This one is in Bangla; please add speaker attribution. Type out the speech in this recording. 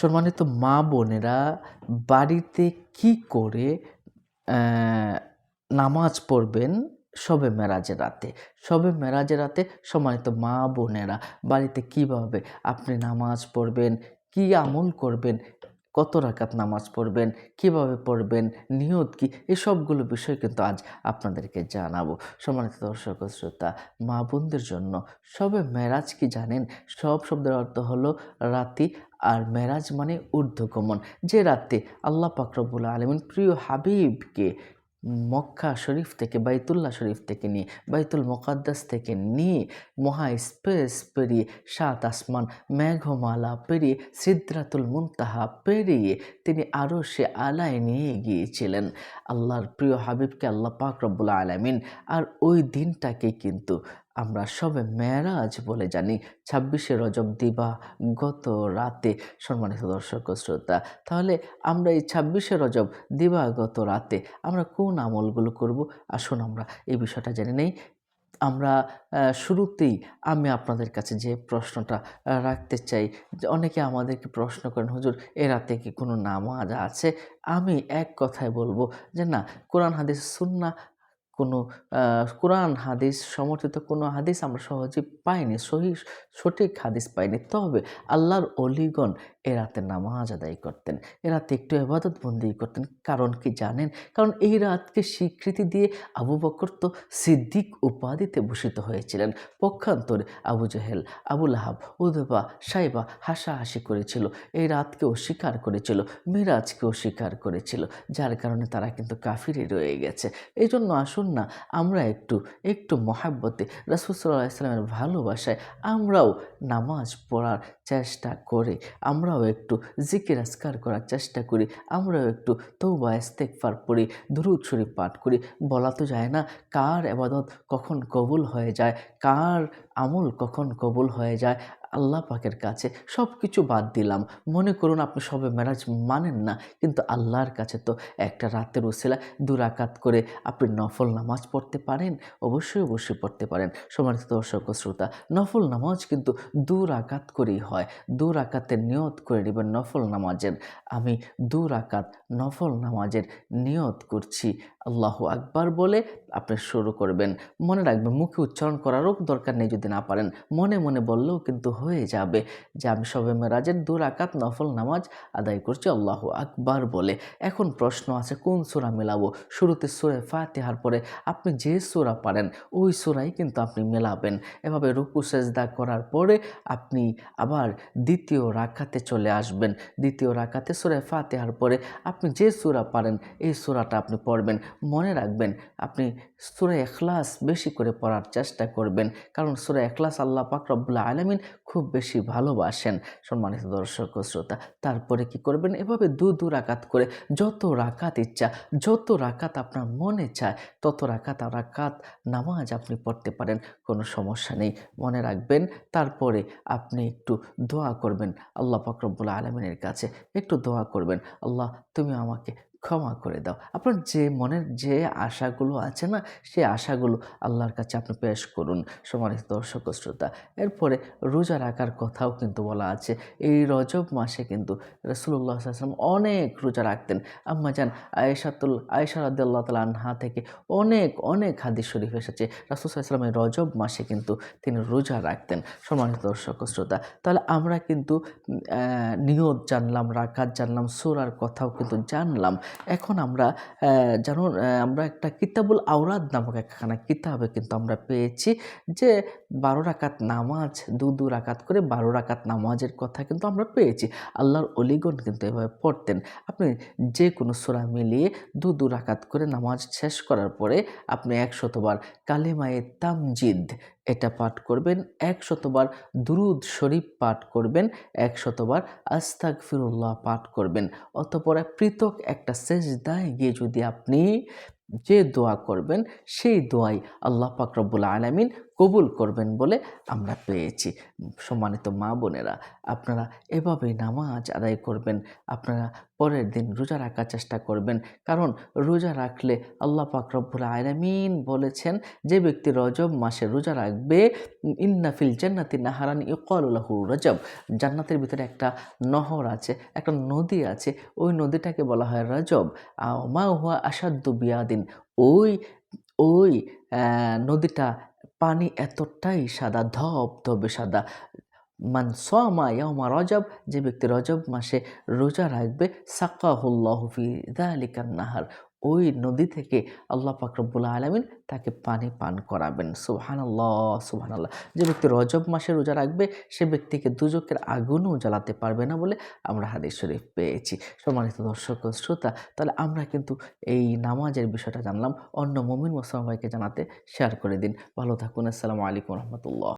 Speaker 1: সম্মানিত মা বোনেরা, বাড়িতে কি করে নামাজ পড়বেন সবে মেরাজের রাতে? সবে মেরাজের রাতে সম্মানিত মা বোনেরা, বাড়িতে কীভাবে আপনি নামাজ পড়বেন, কি আমল করবেন কত রাকাত নামাজ পড়বেন, কীভাবে পড়বেন, নিয়ত কি এসবগুলো সবগুলো বিষয় কিন্তু আজ আপনাদেরকে জানাব। সম্মানিত দর্শক শ্রোতা, মা বোনদের জন্য সবে মেরাজ কি জানেন? সব শব্দের অর্থ হলো রাতি, আর মেরাজ মানে ঊর্ধ্বগমন। যে রাতে আল্লাহ পাকরবুল আলমিন প্রিয় হাবিবকে মক্কা শরীফ থেকে, বাইতুল্লাহ শরীফ থেকে নিয়ে, বাইতুল মোকাদ্দাস থেকে নিয়ে মহা স্পেস পেরিয়ে সাত আসমান মেঘমালা পেরিয়ে সিদ্রাতুল মুনতাহা পেরিয়ে তিনি আরও সে আলায় নিয়ে গিয়েছিলেন। আল্লাহর প্রিয় হাবিবকে আল্লাহ পাক রব্বুল আলামিন, আর ওই দিনটাকে কিন্তু আমরা সবে মেরাজ বলে জানি। ছাব্বিশে রজব দিবা গত রাতে। সম্মানিত দর্শক শ্রোতা, তাহলে আমরা এই ছাব্বিশে রজব দিবাগত রাতে আমরা কোন আমলগুলো করব? আসুন আমরা এই বিষয়টা জেনে নেই। আমরা শুরুতেই আমি আপনাদের কাছে যে প্রশ্নটা রাখতে চাই, যে অনেকে আমাদেরকে প্রশ্ন করেন, হুজুর, এ রাতে কি কোনো নামাজ আছে? আমি এক কথায় বলব যে না, কোরআন, হাদিস সুন্না কোনো কোরআন হাদিস, সমর্থিত কোনো হাদিস আমরা সহজে পাইনি, সহি, সঠিক হাদিস পাইনি। তবে আল্লাহর অলিগণ এ রাতে নামাজ আদায় করতেন, এ রাতে একটু এবাদত বন্দি করতেন। কারণ কি জানেন? কারণ এই রাতকে স্বীকৃতি দিয়ে আবু বকর তো সিদ্দিক উপাধিতে ভূষিত হয়েছিলেন। পক্ষান্তরে আবু জেহেল আবুল আহাব উদবা, সাইবা হাসাহাসি করেছিল, এই রাতকে অস্বীকার করেছিল, মিরাজকে অস্বীকার করেছিল, যার কারণে তারা কিন্তু কাফিরে রয়ে গেছে। এই জন্য আসুন না, আমরা একটু একটু মহাব্বতে রাসুসাল্লাহ ইসলামের ভালোবাসায় আমরাও নামাজ পড়ার চেষ্টা করে, আমরাও একটু জিকির আসকার করার চেষ্টা করি, আমরাও একটু তৌবা ইস্তেকফার পড়ি, দুরুদ শরীফ পাঠ করি। বলা তো যায় না কার এবাদত কখন কবুল হয়ে যায়, কার আমল কখন কবুল হয়ে যায় আল্লাহ পাকের কাছে সব কিছু বাদ দিলাম। মনে করুন আপনি সবে মেরাজ মানেন না, কিন্তু আল্লাহর কাছে তো একটা রাতের উসিলা দুরাকাত করে আপনি নফল নামাজ পড়তে পারেন, অবশ্যই অবশ্যই পড়তে পারেন। সমানিত দর্শক শ্রোতা, নফল নামাজ কিন্তু দু রাকাত করেই হয়। দু রাকাতের নিয়ত করে নেবেন নফল নামাজের। আমি দু রাকাত নফল নামাজের নিয়ত করছি। আল্লাহ আকবার বলে আপনি শুরু করবেন। মনে রাখবেন, মুখে উচ্চারণ করারও দরকার নেই যদি না পারেন। মনে মনে বললেও কিন্তু হয়ে যাবে। যে আমি সবে মেরাজের দু রাকাত নফল নামাজ আদায় করছি, আল্লাহ আকবার বলে। এখন প্রশ্ন আছে, কোন সুরা মেলাবো? শুরুতে সুরে ফাতেহার পরে আপনি যে সুরা পারেন, ওই সুরাই কিন্তু আপনি মেলাবেন। এভাবে রুকু, সেজদা করার পরে আপনি আবার দ্বিতীয় রাকাতে চলে আসবেন। দ্বিতীয় রাকাতে সুরে ফাতেহার পরে আপনি যে সুরা পারেন, এই সুরাটা আপনি পড়বেন। মনে রাখবেন, আপনি সুরে এখলাস বেশি করে পড়ার চেষ্টা করবেন। কারণ সুরে এখলাস আল্লাহ পাক আলমিন খুব বেশি ভালোবাসেন সম্মানিত দর্শক শ্রোতা। তারপরে কি করবেন? এভাবে দু দু রাকাত করে যত রাকাত ইচ্ছা, যত রাকাত আপনার মনে চায়, তত রাকাত রাকাত নামাজ আপনি পড়তে পারেন, কোনো সমস্যা নেই। মনে রাখবেন, তারপরে আপনি একটু দোয়া করবেন আল্লাহ পাক রব্বুল আলমিনের কাছে, একটু দোয়া করবেন, আল্লাহ, তুমি আমাকে ক্ষমা করে দাও। আপনার যে মনের যে আশাগুলো আছে না, সেই আশাগুলো আল্লাহর কাছে আপনি পেশ করুন সম্মানিত দর্শক শ্রোতা। এরপরে রোজা রাখার কথাও কিন্তু বলা আছে। এই রজব মাসে কিন্তু রসুল্লাহ আসলাম অনেক রোজা রাখতেন। আম্মা যান আয়েশাতুল, আয়েশা রাদ্দাল্লাহ তাল আনহা থেকে অনেক অনেক হাদিস শরীফ এসেছে। রাসুসাল্লামের রজব মাসে কিন্তু তিনি রোজা রাখতেন সম্মানিত দর্শক শ্রোতা। তাহলে আমরা কিন্তু নিয়ত জানলাম রাকাত জানলাম, সুরার কথাও কিন্তু জানলাম। এখন আমরা আহ, আমরা একটা কিতাবুল আওরাদ নামক একখানা কিতাবে কিন্তু আমরা পেয়েছি যে বারো রাকাত নামাজ দু দু রাকাত করে বারো রাকাত নামাজের কথা কিন্তু আমরা পেয়েছি। আল্লাহর অলিগণ কিন্তু এভাবে পড়তেন। আপনি যে কোনো সুরা মিলিয়ে দু দু রাকাত করে নামাজ শেষ করার পরে আপনি একশতবার কালিমায়ে তামজিদ এটা পাঠ করবেন একশতবার দুরুদ শরীফ পাঠ করবেন একশতবার আস্তাক ফিরুল্লাহ পাঠ করবেন। অতপর পৃথক একটা সেজদায় গিয়ে যদি আপনি যে দোয়া করবেন, সেই দোয়াই আল্লাহ পাক রব্বুল আলামিন কবুল করবেন বলে আমরা পেয়েছি। সম্মানিত মা বোনেরা, আপনারা এভাবে নামাজ আদায় করবেন, আপনারা পরের দিন রোজা রাখার চেষ্টা করবেন। কারণ রোজা রাখলে আল্লাহ পাক রব্বুল আলামিন বলেছেন, যে ব্যক্তি রজব মাসে রোজা রাখবে ইন্নাফিল জান্নাতি নাহারান ইকালুল্লাহু রজব। জান্নাতের ভিতরে একটা নহর আছে, একটা নদী আছে, ওই নদীটাকে বলা হয় রজব। মা হুয়া আসাদ্দু বিয়াদিন, ওই ওই নদীটা পানি এতটাই সাদা ধপ ধবে সাদা মান সোমা ইয়ামা রজব, যে ব্যক্তি রজব মাসে রোজা রাখবে, সাকাহুল্লাহ ফি দালিকান নাহার। ওই নদী থেকে আল্লাহ পাক রব্বুল আলমিন তাকে পানি পান করাবেন। সুবহানাল্লাহ সুবহানাল্লাহ। যে ব্যক্তি রজব মাসে রোজা রাখবে, সে ব্যক্তিকে দুজকের আগুনও জ্বালাতে পারবে না বলে আমরা হাদিস শরীফ পেয়েছি। সম্মানিত দর্শক শ্রোতা, তাহলে আমরা কিন্তু এই নামাজের বিষয়টা জানলাম। অন্য মমিন মুসলমান ভাইকে জানাতে শেয়ার করে দিন। ভালো থাকুন, আসসালামু আলাইকুম রহমতুল্লাহ।